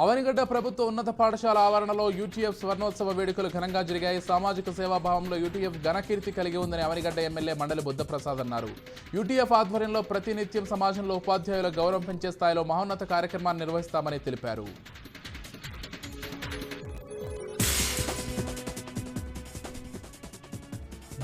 అవనిగడ్డ ప్రభుత్వ ఉన్నత పాఠశాల ఆవరణలో యూటీఎఫ్ స్వర్ణోత్సవ వేడుకలు ఘనంగా జరిగాయి. సామాజిక సేవాభావంలో యూటీఎఫ్ ఘనకీర్తి కలిగి ఉందని అవనిగడ్డ ఎమ్మెల్యే మండలి బుద్ధప్రసాద్ అన్నారు. యూటీఎఫ్ ఆధ్వర్యంలో ప్రతినిత్యం సమాజంలో ఉపాధ్యాయుల గౌరవం పెంచే స్థాయిలో మహోన్నత కార్యక్రమాన్ని నిర్వహిస్తామని తెలిపారు.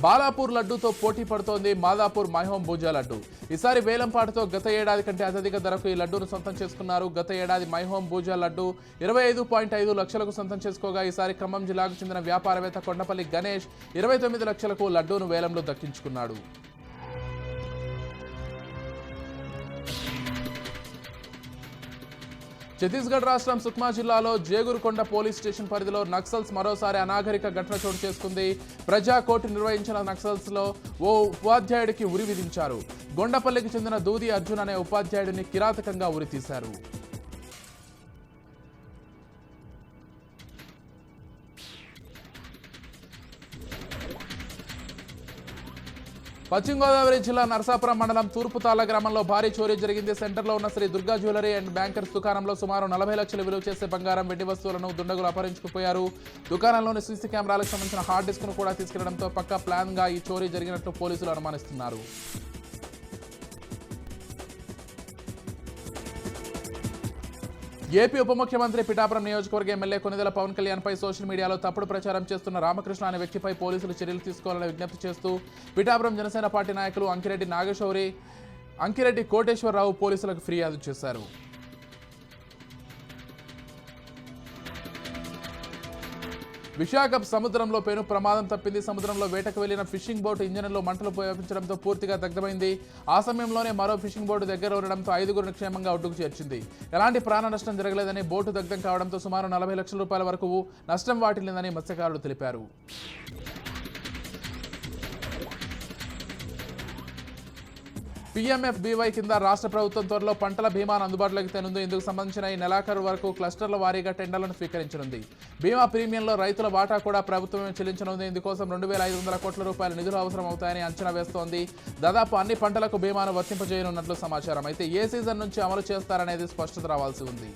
బాలాపూర్ లడ్డూతో పోటీ పడుతోంది మాదాపూర్ మైహోం భూజా లడ్డు. ఈసారి వేలంపాటతో గత ఏడాది కంటే అత్యధిక ధరకు ఈ లడ్డూను సొంతం చేసుకున్నారు. గత ఏడాది మైహోం భూజా లడ్డు ఇరవై ఐదు పాయింట్ ఐదు లక్షలకు సొంతం చేసుకోగా ఈసారి ఖమ్మం జిల్లాకు చెందిన వ్యాపారవేత్త కొండపల్లి గణేష్ ఇరవై తొమ్మిది లక్షలకు లడ్డూను వేలంలో దక్కించుకున్నాడు. ఛత్తీస్గఢ్ రాష్ట్రం సుక్మా జిల్లాలో జేగురుకొండ పోలీస్ స్టేషన్ పరిధిలో నక్సల్స్ మరోసారి అనాగరిక ఘటన చోటు చేసుకుంది. ప్రజా కోర్టు నిర్వహించిన నక్సల్స్లో ఓ ఉపాధ్యాయుడికి ఉరి విధించారు. గొండపల్లికి చెందిన దూది అర్జున్ అనే ఉపాధ్యాయుడిని కిరాతకంగా ఉరి పశ్చిమ గోదావరి జిల్లా నరసాపురం మండలం తూర్పుతాల గ్రామంలో భారీ చోరీ జరిగింది. సెంటర్లో ఉన్న Shri Durga jewellery and bankers దుకాణంలో సుమారు నలభై లక్షలు విలువ చేసే బంగారం వెండి వస్తువులను దుండగులు అపహరించుకుపోయారు. దుకాణంలోని సీసీ కెమెరాలకు సంబంధించిన హార్డ్ డిస్క్ను కూడా తీసుకెళ్ళడంతో పక్క ప్లాన్గా ఈ చోరీ జరిగినట్లు పోలీసులు అనుమానిస్తున్నారు. ఏపీ ఉప ముఖ్యమంత్రి పిఠాపురం నియోజకవర్గ ఎమ్మెల్యే కొనిదెల పవన్ కళ్యాణ్ పై సోషల్ మీడియాలో తప్పుడు ప్రచారం చేస్తున్న రామకృష్ణ అనే వ్యక్తిపై పోలీసులు చర్యలు తీసుకోవాలని విజ్ఞప్తి చేస్తూ పిఠాపురం జనసేన పార్టీ నాయకులు అంకిరెడ్డి నాగశౌరి అంకిరెడ్డి కోటేశ్వరరావు పోలీసులకు ఫిర్యాదు చేశారు. విశాఖ సముద్రంలో పేను ప్రమాదం తప్పింది. సముద్రంలో వేటకు వెళ్ళిన ఫిషింగ్ బోట్ ఇంజన్లో మంటలు వ్యాపించడంతో పూర్తిగా దగ్ధమైంది. ఆ సమయంలోనే మరో ఫిషింగ్ బోటు దగ్గర ఉండడంతో ఐదుగురు క్షేమంగా ఒడ్డుకు చేర్చింది. ఎలాంటి ప్రాణ నష్టం జరగలేదని బోటు దగ్ధం కావడంతో సుమారు నలభై లక్షల రూపాయల వరకు నష్టం వాటిల్లిందని మత్స్యకారులు తెలిపారు. పీఎంఎఫ్ బీవై కింద రాష్ట్ర ప్రభుత్వం త్వరలో పంటల బీమాను అందుబాటులోకి తెనుంది. ఇందుకు సంబంధించిన ఈ నెలాఖరు వరకు క్లస్టర్ల వారీగా టెండర్లను స్వీకరించనుంది. బీమా ప్రీమియంలో రైతుల వాటా కూడా ప్రభుత్వమే చెల్లించనుంది. ఇందుకోసం రెండు వేల ఐదు వందల కోట్ల రూపాయల నిధులు అవసరం అవుతాయని అంచనా వేస్తోంది. దాదాపు అన్ని పంటలకు బీమాను వర్తింపజేయనున్నట్లు సమాచారం. అయితే ఏ సీజన్ నుంచి అమలు చేస్తారనేది స్పష్టత రావాల్సి ఉంది.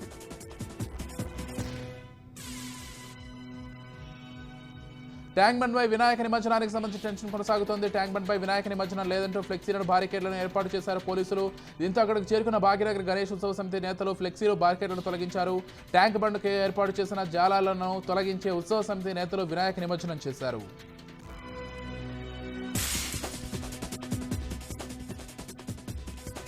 ట్యాంక్ బండ్ పై వినాయక నిమజ్జనానికి సంబంధించి టెన్షన్ కొనసాగుతోంది. ట్యాంక్ బండ్ పై వినాయక నిమజ్జనం లేదంటూ ఫ్లెక్సీలను బారికేడ్లను ఏర్పాటు చేశారు పోలీసులు. దీంతో అక్కడికి చేరుకున్న భాగ్యనగర్ గణేష్ ఉత్సవ సమితి నేతలు ఫ్లెక్సీలు బారికేడ్లను తొలగించారు. ట్యాంక్ బండ్కి ఏర్పాటు చేసిన జాలాలను తొలగించే ఉత్సవ సమితి నేతలు వినాయక నిమజ్జనం చేశారు.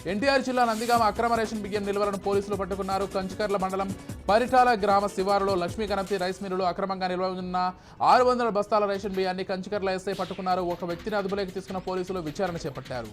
ఎన్టీఆర్ జిల్లా నందిగామ అక్రమ రేషన్ బియ్యం నిల్వలను పోలీసులు పట్టుకున్నారు. కంచుకర్ల మండలం పరిటాల గ్రామ శివారులో లక్ష్మీ గణపతి రైస్ మిల్లులో అక్రమంగా నిల్వ ఉన్న ఆరు వందల బస్తాల రేషన్ బియ్యాన్ని కంచుకర్ల ఎస్ఐ పట్టుకున్నారు. ఒక వ్యక్తిని అదుపులోకి తీసుకున్న పోలీసులు విచారణ చేపట్టారు.